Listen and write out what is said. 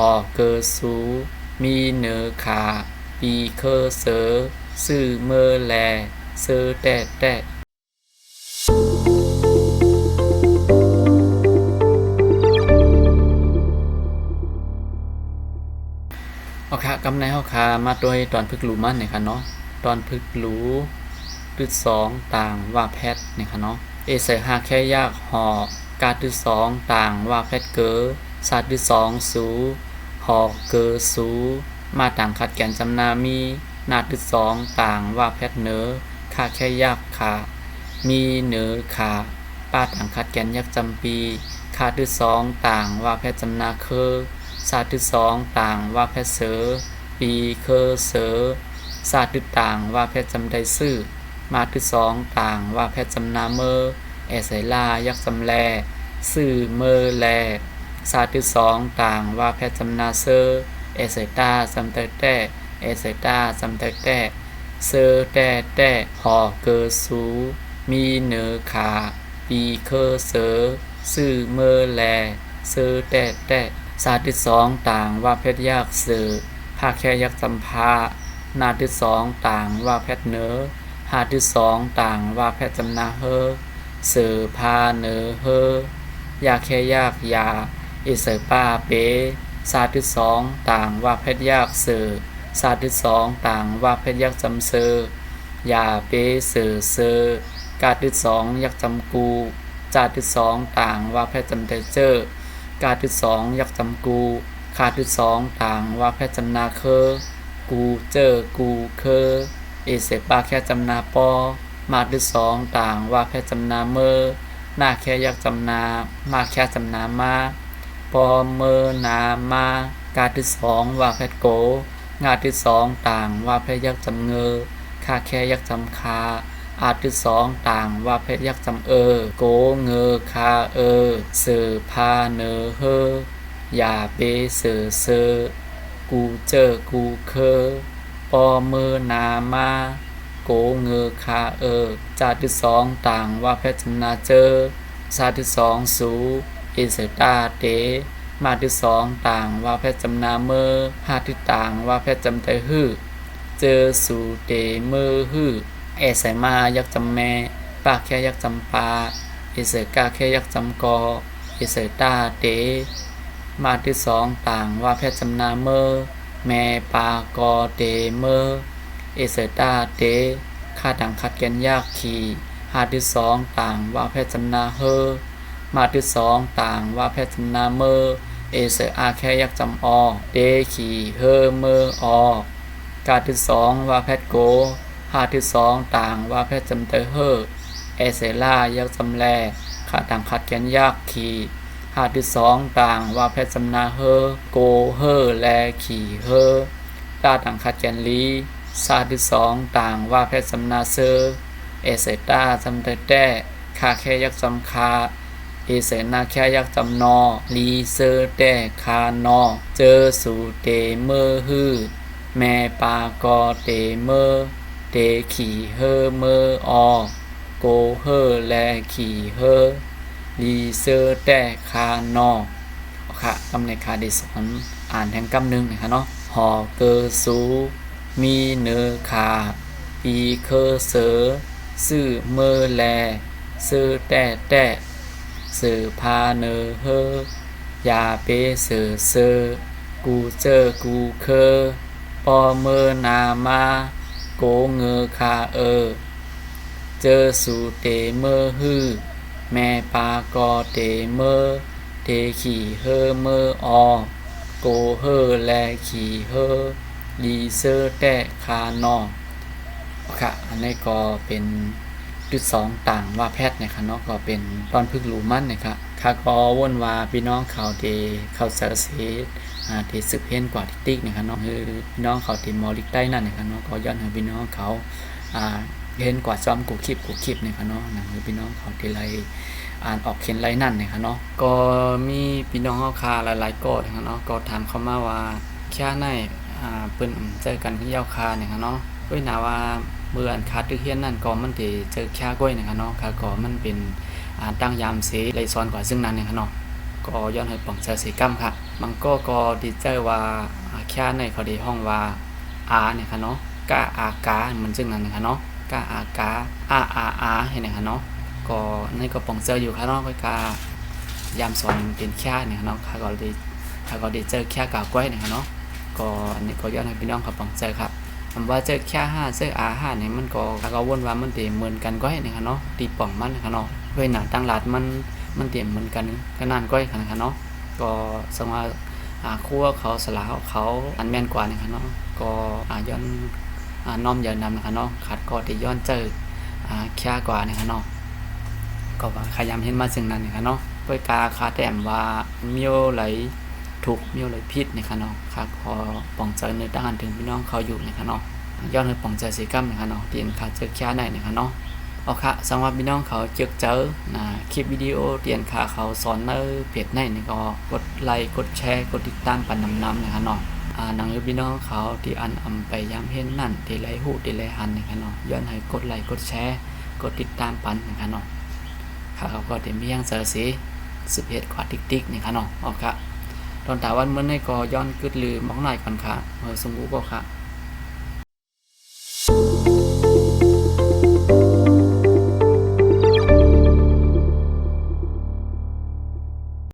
ออเกอสูมีเนือขาปีเคอเสือซื่อเมอแลเซอแตแตะเอาค่ะกำในเฮาคามาโดยตอนพึกหลูมันเนี่ยค่ะเนาะตอนพึกหลูตึดสองต่างว่าแพทเนี่ยค่ะเนาะเอใส่หาแค่ยากหอการตึดสองต่างว่าแพทเกอศาตึดสองสู หอเกอสู มาต่างขัดแก่นจำนามีนาตึดสองต่างว่าแพทเนอค่าแค่ยากขามีเนือขาป้าต่างขัดแกนยักจำปีค่าตึดสองต่างว่าแพทจำนาเคอศาสตร์ที่สองต่างว่าแพทย์เสือปีเคอเสือศาสตร์ที่ต่างว่าแพทย์จำได้ซื่อมาที่สองต่างว่าแพทย์จำนาเมอแอไซลายักจำแลซื่อเมอแล ศาสตร์ที่สองต่างว่าแพทย์จำนาเซอแอไซตาจำแต่แต่แอไซตาจำแต่แต่เซอแต่แต่หอเกอสูมีเนือขาปีเคอเสือซื่อเมอแลเซอแต่แต่ศาสตร์ที่สองต่างว่าเพชรยากสื่อภาคแค่ยักษ์จำพานาที่สองต่างว่าเพชรเนื้อหาที่สองต่างว่าเพชรจำนาเฮอสื่อพาเนื้อเฮอยากแค่ยากยา อิเสป้าเปศาสตร์ที่สองต่างว่าเพชรยากสื่อศาสตร์ที่สองต่างว่าเพชรยักจำเซอยาเปสื่อเซอกาดที่สองยักจำกูจาดที่สองต่างว่าเพชรจำเตเจอร์การที่สองยักจำกูขาดที่สองต่างว่าแพทย์จำนาเคอกูเจอกูเคอเอเสปาแค่จำนาปอมาที่สองต่างว่าแพทย์จำนาเมอหน้าแค่ยักจำนามาแค่จำนามา ปอเมอนามาการที่สองว่าแพทย์โก งาที่สองต่างว่าแพทย์ยักจำเงอค่าแค่ยักจำคาอาที่สองต่างว่าเพชรยักจำเออ โกเงอคาเออเสือพาเนอเฮอย่าเปเสือเซอกูเจอกูเคอปอเมอนามาโกเงอคาเออ จาที่สองต่างว่าเพชรจำนาเจอชาที่สองสู อิเสตาเต มาที่สองต่างว่าเพชรจำนาเมอหาที่ต่างว่าเพชรจำไตฮือเจอสูเตเมอฮือเอใส่มายักจำแม่ปากแค่ยักจำปาเอเสกาแค่ยักจำกอเอเสตาเต มาที่สองต่างว่าแพทย์จำนาเมอแม่ปากอเตเมอเอเสตาเตค่าดังคัดแกนยากขี่หาที่สองต่างว่าแพทย์จำนาเฮอ มาที่สองต่างว่าแพทย์นาเมอเอเสอาแค่ยักจำออเตขี่เฮอเมอออการที่สองว่าแพทย์โกหาที่สองต่างว่าแพทย์จำเตอเฮเอเซล่ายักจำแลขาต่างขัดแกนยากขีหาที่สองต่างว่าแพทย์จำนาเฮอโกเฮอแลขีเฮอตาต่างขัดแกนลีซาที่สองต่างว่าแพทย์จำนาเซอเอเซตาจำเตแต้คาแค่ยักจำคา เอเสนาแค่ยักจำนอลีเซอร์แต่คานอ เจอสูเตเมอฮือแม่ปากอเตเมอเตขี่เฮอเมอออโกเฮอแลขี่เฮอลีเซอร์แต่คานอค่ะกำในคาดิสอนอ่านแทงกำหนึ่งนะคะเนาะหอเกอสูมีเนื้อขาปีเคอเสือซื่อเมอแลเซอแต่แต่ สือพาเนอเฮอยาเปเสือเซอกูเจอกูเคอปอเมอนามาโกเงอคาเออ เจอสูเตเมอฮือแม่ปากอเตเมอเตขี่เฮอเมอออโกเฮอแลขี่เฮอลีเซอร์แต่คานอค่ะ อันนี้ก็เป็น จุดสองต่างว่าแพทย์นะคะเนาะก็เป็นตอนพึกหลูมันนะคะค่ะก็วนว่าพี่น้องเขาเดเขาเซอร์เซสอ่าที่สืบเห็นกว่าที่ติ๊กนะครับเนาะคือพี่น้องเขาที่มอลิกใต้นั่นนะครับเนาะก็ย้อนห้พี่น้องเขาอ่าเห็นกว่าซ้อมกูคลิปกูคลิปนะครับเนาะนะคือพี่น้องเขาที่ไรอ่านออกเขียนไรนั่นนะครับเนาะก็มีพี่น้องเขาคาหลายๆกอดนะครับเนาะก็ถามเขามาว่าแค่ไหนอ่าเปิ้นเจอกันที่ยาวคาเนี่ยครับเนาะเว้ยนาว่า เมื่ออันคาดตึกเฮียนนั่นก็มันที่เจอแค่ก้อยนะครับเนาะค่ะก็มันเป็นอ่าตั้งยามเสไรซ้อนกว่าซึ่งนั้นเนี่ยครับเนาะก็ย้อนให้ปองเจอสีกัมค่ะบางก็ก็ดีใจว่าอ่าแค่ในเขาด้ห้องว่าอาเนี่ยค่ะเนาะกาอากาเหมือนจึงนั้นนะคะเนาะกาอากาอาอาอาเห็นไหมคะเนาะก็ในก็ปองเจออยู่ค่ะเนาะก็กายามสอนเป็นแค่เนี่ยค่ะเนาะค่ะก็ด้ค่ะก็ด้เจอแค่กากล้วยเนี่ยค่ะเนาะก็อันนี้ก็ย้อนให้พี่น้องเขาปองเจอครับ คำว่าเจอแค่ห้าเจออาห้าเนี่ยมันก็ค่ะก็วนว่ามันเต็มเหมือนกันก้อยเนี่ยค่ะเนาะตีป่องมันนะคะเนาะเว้ยหนาตั้งหลัดมันมันเต็มเหมือนกันก็นานก้อยค่ะนะคะเนาะก็สมว่าอาคั่วเขาสลาเขาอันแม่นกว่านี่ครับเนาะก็อาย้อนอ่าน้อมย่านำนะครับเนาะขาดก็ที่ย้อนเจออ่าแค่กว่านี่ครับเนาะก็ว่าขยามเห็นมาซึ่งนั้นนี่ครับเนาะเพื่อกาคาแต้มว่ามียวไหล ถูกมียวไหลพิษนี่ครับเนาะค่ะพอปองใจในด้านถึงพี่น้องเขาอยู่นี่ครับเนาะย้อนให้ป้องใจสีกัมนี่ครับเนาะที่เห็นขาดเจอแค่ไหนนี่ครับเนาะเอาค่ะสำหรับพี่น้องเขาเจอเจอนะคลิปวิดีโอเรียนค่ะเขาสอนในเพจไหนนี่ก็กดไลค์กดแชร์กดติดตามปันนำนำนะคะเนาะอ่าหนังพี่น้องเขาที่อันอำไปย้ำเห็นนั่นที่ไรหูที่ไรหันนะคะเนาะย้อนให้กดไลค์กดแชร์กดติดตามปันนะคะเนาะค่ะเขาก็เดี๋ยวมียงเจอสิสิบเอ็ดกว่าติ๊กติ๊กนี่ค่ะเนาะเอาค่ะ ตอนถามวันเมื่อในกอย้อนกึดลือมองหน่อยก่อนค่ะเมื่อสมมุก็ค่ะ